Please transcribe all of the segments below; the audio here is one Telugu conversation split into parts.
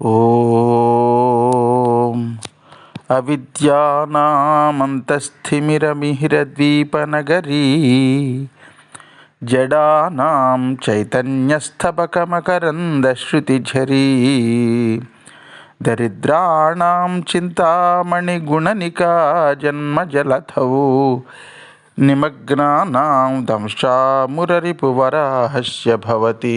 ఓం అవిద్యానామంతస్థిమిరమిహిరద్వీపనగరీ జడానాం చైతన్యస్థపకమకరందశ్రుతిఝరీ దరిద్రాణం చింతామణిగుణనికా జన్మజలథౌ నిమగ్నానాం దంశామురరిపువరాహస్య భవతి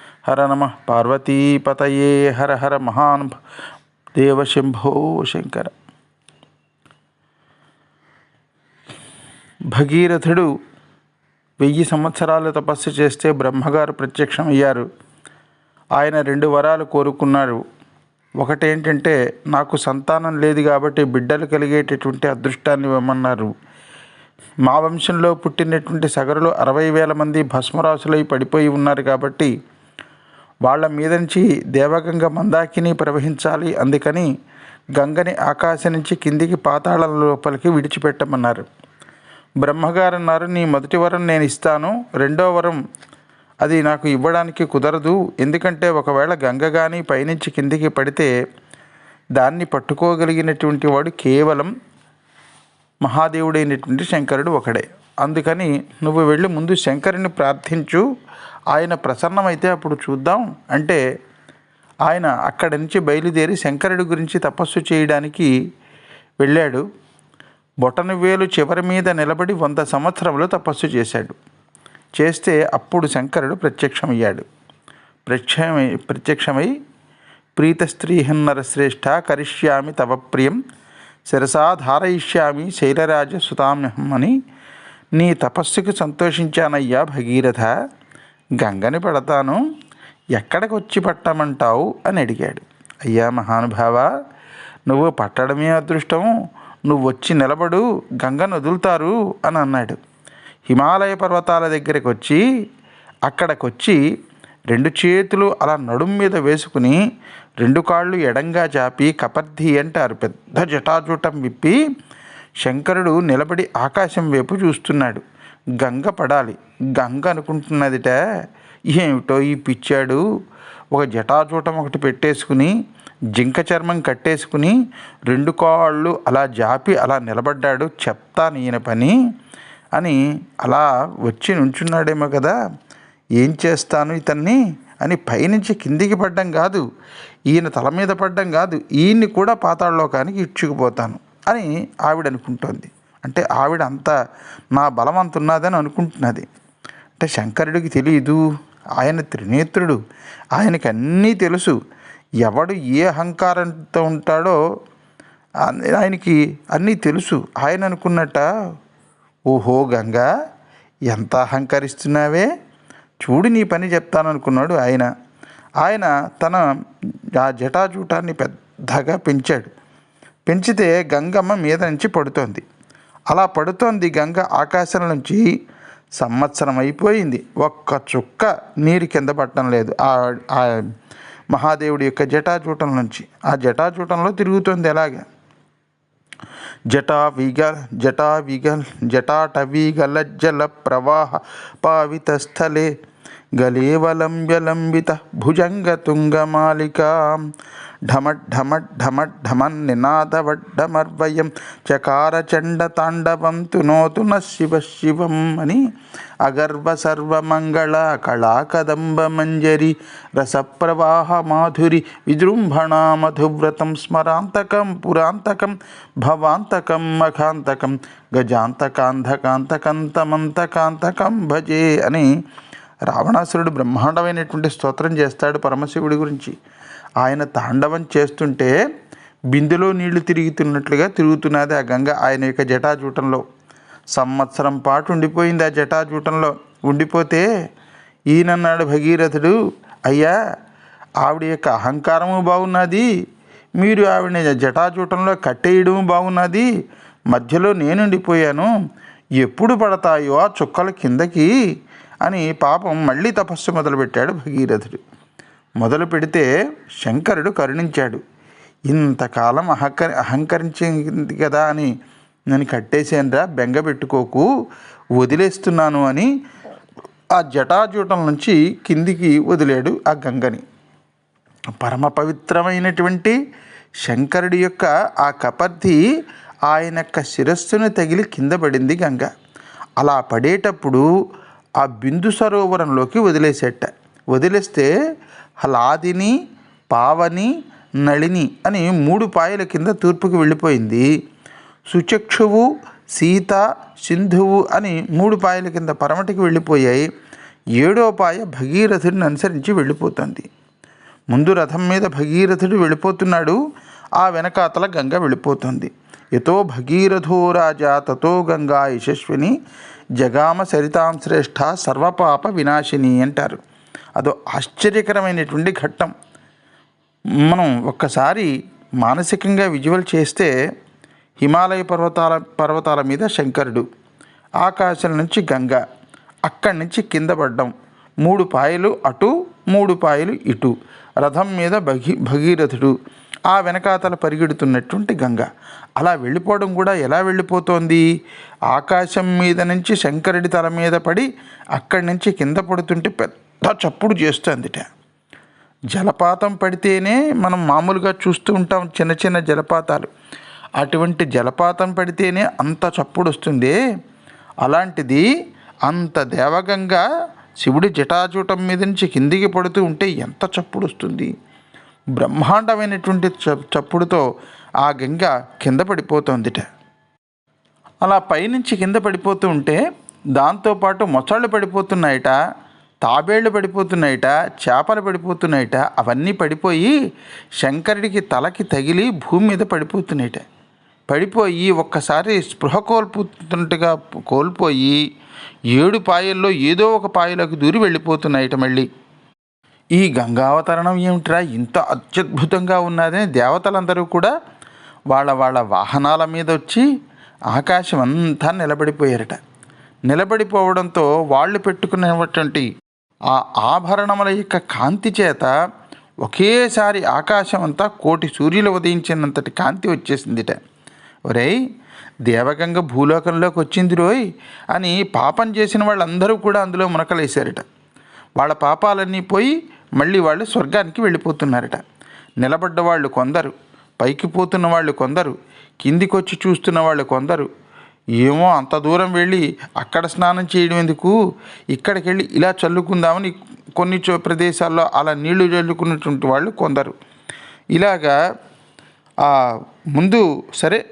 హర నమ పార్వతీపతయే హర హర మహాన్ దేవశంభో శంకర భగీరథుడు వెయ్యి సంవత్సరాలు తపస్సు చేస్తే బ్రహ్మగారు ప్రత్యక్షమయ్యారు. ఆయన రెండు వరాలు కోరుకున్నారు. ఒకటేంటంటే నాకు సంతానం లేదు కాబట్టి బిడ్డలు కలిగేటటువంటి అదృష్టాన్ని ఇవ్వమన్నారు. మా వంశంలో పుట్టినటువంటి సగరులు అరవై వేల మంది భస్మరాసులై పడిపోయి ఉన్నారు కాబట్టి వాళ్ళ మీద నుంచి దేవగంగ మందాకిని ప్రవహించాలి అందుకని గంగని ఆకాశం నుంచి కిందికి పాతాళం లోపలికి విడిచిపెట్టమన్నారు. బ్రహ్మగారు అన్నారు నీ మొదటి వరం నేను ఇస్తాను రెండో వరం అది నాకు ఇవ్వడానికి కుదరదు. ఎందుకంటే ఒకవేళ గంగ కానీ పైనుంచి కిందికి పడితే దాన్ని పట్టుకోగలిగినటువంటి వాడు కేవలం మహాదేవుడైనటువంటి శంకరుడు ఒకడే. అందుకని నువ్వు వెళ్ళి ముందు శంకరుని ప్రార్థించు ఆయన ప్రసన్నమైతే అప్పుడు చూద్దాం అంటే ఆయన అక్కడి నుంచి బయలుదేరి శంకరుడి గురించి తపస్సు చేయడానికి వెళ్ళాడు. బొటన వేలు చివరి మీద నిలబడి వంద సంవత్సరములు తపస్సు చేశాడు. చేస్తే అప్పుడు శంకరుడు ప్రత్యక్షమయ్యాడు. ప్రత్యక్షమై ప్రత్యక్షమై ప్రీత స్త్రీహన్నరశ్రేష్ఠ కరిష్యామి తవ ప్రియం శిరసా ధారయిష్యామి శైలరాజ సుతామ్యహం అని నీ తపస్సుకు సంతోషించానయ్యా భగీరథ గంగని పెడతాను ఎక్కడికి వచ్చి పట్టమంటావు అని అడిగాడు. అయ్యా మహానుభావ నువ్వు పట్టడమే అదృష్టం నువ్వు వచ్చి నిలబడు గంగను వదులుతారు అని అన్నాడు. హిమాలయ పర్వతాల దగ్గరికి వచ్చి అక్కడికొచ్చి రెండు చేతులు అలా నడుం మీద వేసుకుని రెండు కాళ్ళు ఎడంగా చాపి కపర్ధి అంటారు పెద్ద జటాజూటం విప్పి శంకరుడు నిలబడి ఆకాశం వైపు చూస్తున్నాడు. గంగ పడాలి. గంగ అనుకుంటున్నదిట. ఏమిటో ఈ పిచ్చాడు. ఒక జటాజూటం ఒకటి పెట్టేసుకుని జింక చర్మం కట్టేసుకుని రెండు కాళ్ళు అలా జాపి అలా నిలబడ్డాడు. చెప్తాను ఈయన పని అని అలా వచ్చి నుంచున్నాడేమో కదా. ఏం చేస్తాను ఇతన్ని అని పైనుంచి కిందికి పడ్డం కాదు. ఈయన తల మీద పడ్డం కాదు. ఈయన్ని కూడా పాతాళలోకానికి ఇచ్చుకుపోతాను అని ఆవిడ అనుకుంటోంది అంటే ఆవిడ అంత నా బలవంతున్నదని అనుకుంటున్నది. అంటే శంకరుడికి తెలియదు ఆయన త్రినేత్రుడు ఆయనకి అన్నీ తెలుసు. ఎవడు ఏ అహంకారంతో ఉంటాడో ఆయనకి అన్నీ తెలుసు. ఆయన అనుకున్నట్ట ఓహో గంగా ఎంత అహంకరిస్తున్నావే? చూడు నీ పని చెప్తాననుకున్నాడు ఆయన. ఆయన తన ఆ జటాజూటాన్ని పెద్దగా పెంచాడు. పెంచితే గంగమ్మ మీద నుంచి పడుతోంది. అలా పడుతోంది గంగ ఆకాశం నుంచి. సంవత్సరం అయిపోయింది. ఒక్క చుక్క నీరు కింద పట్టడం లేదు. ఆ మహాదేవుడి యొక్క జటాజూటం నుంచి. ఆ జటాజూటంలో తిరుగుతుంది ఎలాగే? జటా విగల్ జటా విగల్ జటాటవిగలజ్జల ప్రవాహ పావిత స్థలే. గలేవలంబ్యలంబిత భుజంగ తుంగమాలికా ఢమట్ ఢమట్ ఢమట్ ఢమన్ నినాదవడ్డమర్వయం. చకార చండ తాండవం తునోతు శివ శివం అని అగర్వ సర్వమంగళ కళాకదంబ మంజరి రసప్రవాహ మాధురి విజృంభణ మధువ్రతం స్మరాంతకం పురాంతకం భవాంతకం మఖాంతకం గజాంతకాంధకాంతకంతమంతకాంతకం భజే అని రావణాసురుడు బ్రహ్మాండమైనటువంటి స్తోత్రం చేస్తాడు పరమశివుడి గురించి. ఆయన తాండవం చేస్తుంటే బిందెలో నీళ్ళు తిరుగుతున్నట్లుగా తిరుగుతున్నది ఆ గంగ ఆయన యొక్క జటాజూటంలో. సంవత్సరం పాటు ఉండిపోయింది ఆ జటాజూటంలో. ఉండిపోతే ఈయనన్నాడు భగీరథుడు అయ్యా ఆవిడ యొక్క అహంకారము బాగున్నది మీరు ఆవిడ జటాజూటంలో కట్టేయడం బాగున్నది మధ్యలో నేనుండిపోయాను. ఎప్పుడు పడతాయో ఆ చుక్కల కిందకి అని పాపం మళ్ళీ తపస్సు మొదలుపెట్టాడు భగీరథుడు. మొదలు పెడితే శంకరుడు కరుణించాడు. ఇంతకాలం అహంకరి అహంకరించింది కదా అని నేను కట్టేసేనరా బెంగ పెట్టుకోకు వదిలేస్తున్నాను అని ఆ జటాజూటం నుంచి కిందికి వదిలాడు ఆ గంగని. పరమ పవిత్రమైనటువంటి శంకరుడి యొక్క ఆ కపర్తి ఆయన యొక్క శిరస్సును తగిలి కింద పడింది గంగ. అలా పడేటప్పుడు ఆ బిందు సరోవరంలోకి వదిలేసేట. వదిలేస్తే హలాదిని పావని నళిని అని మూడు పాయల కింద తూర్పుకి వెళ్ళిపోయింది. సుచక్షువు సీత సింధువు అని మూడు పాయల కింద పరమటికి వెళ్ళిపోయాయి. ఏడో పాయ భగీరథుడిని అనుసరించి వెళ్ళిపోతుంది. ముందు రథం మీద భగీరథుడు వెళ్ళిపోతున్నాడు. ఆ వెనకాతల గంగ వెళ్ళిపోతుంది. ఎతో భగీరథో రాజా తతో గంగా యశస్విని జగామ సరితాం శ్రేష్ఠ సర్వపాప వినాశిని అంటారు. అదో ఆశ్చర్యకరమైనటువంటి ఘట్టం. మనం ఒక్కసారి మానసికంగా విజువల్ చేస్తే హిమాలయ పర్వతాల పర్వతాల మీద శంకరుడు ఆకాశం నుంచి గంగ అక్కడి నుంచి కింద పడ్డం మూడు పాయలు అటు మూడు పాయలు ఇటు రథం మీద భగీ భగీరథుడు ఆ వెనకాతల పరిగెడుతున్నటువంటి గంగ. అలా వెళ్ళిపోవడం కూడా ఎలా వెళ్ళిపోతోంది? ఆకాశం మీద నుంచి శంకరుడి తల మీద పడి అక్కడి నుంచి కింద పడుతుంటే పెద్ద చప్పుడు చేస్తుందిట జలపాతం పడితేనే మనం మామూలుగా చూస్తూ ఉంటాం చిన్న చిన్న జలపాతాలు. అటువంటి జలపాతం పడితేనే అంత చప్పుడు వస్తుంది. అలాంటిది అంత దేవగంగా శివుడి జటాజూటం మీద నుంచి కిందికి పడుతూ ఉంటే ఎంత చప్పుడు వస్తుంది. బ్రహ్మాండమైనటువంటి చ- చప్పుడుతో ఆ గంగ కింద పడిపోతుందిట. అలా పైనుంచి కింద పడిపోతూ ఉంటే దాంతోపాటు మొసళ్ళు పడిపోతున్నాయట. తాబేళ్ళు పడిపోతున్నాయిట చేపలు పడిపోతున్నాయిట అవన్నీ పడిపోయి శంకరుడికి తలకి తగిలి భూమి మీద పడిపోతున్నాయిట. పడిపోయి ఒక్కసారి స్పృహ కోల్పోతున్నట్టుగా కోల్పోయి ఏడు పాయల్లో ఏదో ఒక పాయలోకి దూరి వెళ్ళిపోతున్నాయిట మళ్ళీ. ఈ గంగావతరణం ఏమిట్రా? ఇంత అత్యద్భుతంగా ఉన్నదని దేవతలందరూ కూడా వాళ్ళ వాళ్ళ వాహనాల మీద వచ్చి ఆకాశం అంతా నిలబడిపోయారట. నిలబడిపోవడంతో వాళ్ళు పెట్టుకున్నటువంటి ఆ ఆభరణముల యొక్క కాంతి చేత ఒకేసారి ఆకాశం అంతా కోటి సూర్యులు ఉదయించినంతటి కాంతి వచ్చేసిందిట. ఒరేయ్ దేవగంగ భూలోకంలోకి వచ్చింది రోయ్ అని పాపం చేసిన వాళ్ళందరూ కూడా అందులో మునకలేశారట. వాళ్ళ పాపాలన్నీ పోయి మళ్ళీ వాళ్ళు స్వర్గానికి వెళ్ళిపోతున్నారట. నిలబడ్డ వాళ్ళు కొందరు పైకి పోతున్న వాళ్ళు కొందరు కిందికొచ్చి చూస్తున్న వాళ్ళు కొందరు ఏమో అంత దూరం వెళ్ళి అక్కడ స్నానం చేయడం ఎందుకు? ఇక్కడికి వెళ్ళి ఇలా చల్లుకుందామని కొన్ని చో ప్రదేశాల్లో అలా నీళ్ళు చల్లుకున్నటువంటి వాళ్ళు కొందరు. ఇలాగా ఆ, ముందు సరే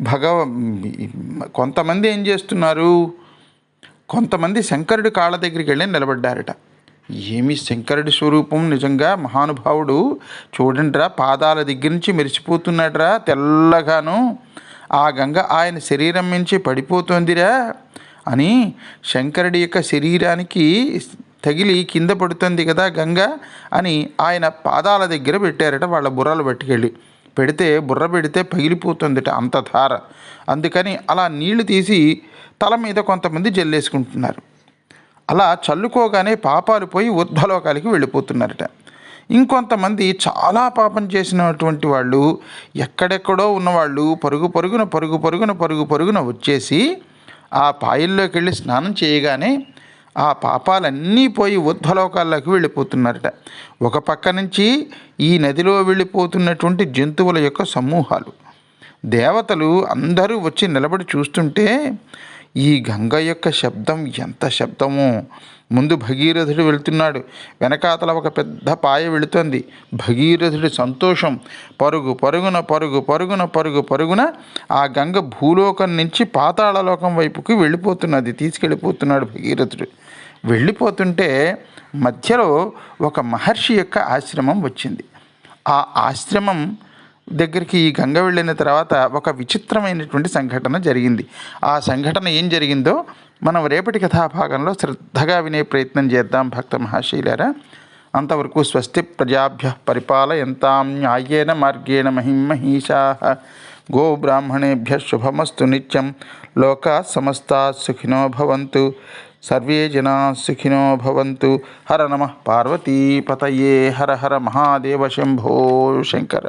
భగవ కొంతమంది ఏం చేస్తున్నారు? కొంతమంది శంకరుడి కాళ్ళ దగ్గరికి వెళ్ళి నిలబడ్డారట. ఏమి శంకరుడి స్వరూపం నిజంగా మహానుభావుడు? చూడండిరా పాదాల దగ్గర నుంచి మెరిసిపోతున్నాడురా తెల్లగాను. ఆ గంగ ఆయన శరీరం నుంచి పడిపోతోందిరా అని శంకరుడి యొక్క శరీరానికి తగిలి కింద పడుతుంది కదా గంగ అని ఆయన పాదాల దగ్గర పెట్టారట వాళ్ళ బుర్రలు పట్టుకెళ్ళి. పెడితే బుర్ర పెడితే పగిలిపోతుందిట అంత ధార. అందుకని అలా నీళ్ళు తీసి తల మీద కొంతమంది జల్లేసుకుంటున్నారు. అలా చల్లుకోగానే పాపాలు పోయి ఊర్ధ్వలోకాలకి వెళ్ళిపోతున్నారట. ఇంకొంతమంది చాలా పాపం చేసినటువంటి వాళ్ళు ఎక్కడెక్కడో ఉన్నవాళ్ళు పరుగు పరుగున పరుగు పరుగున పరుగు పరుగున వచ్చేసి ఆ పాయల్లోకి వెళ్ళి స్నానం చేయగానే ఆ పాపాలన్నీ పోయి ఊర్ధ్వలోకాల్లోకి వెళ్ళిపోతున్నారట. ఒక పక్క నుంచి ఈ నదిలో వెళ్ళిపోతున్నటువంటి జంతువుల యొక్క సమూహాలు. దేవతలు అందరూ వచ్చి నిలబడి చూస్తుంటే ఈ గంగ యొక్క శబ్దం ఎంత శబ్దమో. ముందు భగీరథుడు వెళ్తున్నాడు. వెనకాతల ఒక పెద్ద పాయ వెళుతోంది. భగీరథుడి సంతోషం. పరుగు పరుగున పరుగు పరుగున పరుగు పరుగున ఆ గంగ భూలోకం నుంచి పాతాళలోకం వైపుకి వెళ్ళిపోతున్నది. తీసుకెళ్ళిపోతున్నాడు భగీరథుడు. వెళ్ళిపోతుంటే మధ్యలో ఒక మహర్షి యొక్క ఆశ్రమం వచ్చింది. ఆ ఆశ్రమం దగ్గరికి ఈ గంగ వెళ్ళిన తర్వాత ఒక విచిత్రమైనటువంటి సంఘటన జరిగింది. ఆ సంఘటన ఏం జరిగిందో మనం రేపటి కథాభాగంలో శ్రద్ధగా వినే ప్రయత్నం చేద్దాం భక్త మహాశీలరా. అంతవరకు స్వస్తి ప్రజాభ్య పరిపాలయంతాం న్యాయేన మార్గేణ మహిమహీషా గో బ్రాహ్మణేభ్య శుభమస్తు నిత్యం. లోకా సమస్తా సుఖినో భవంతు. సర్వే జనా సుఖినో భవంతు. హర నమ పార్వతీపతయే హర హర మహాదేవ శంభో శంకర.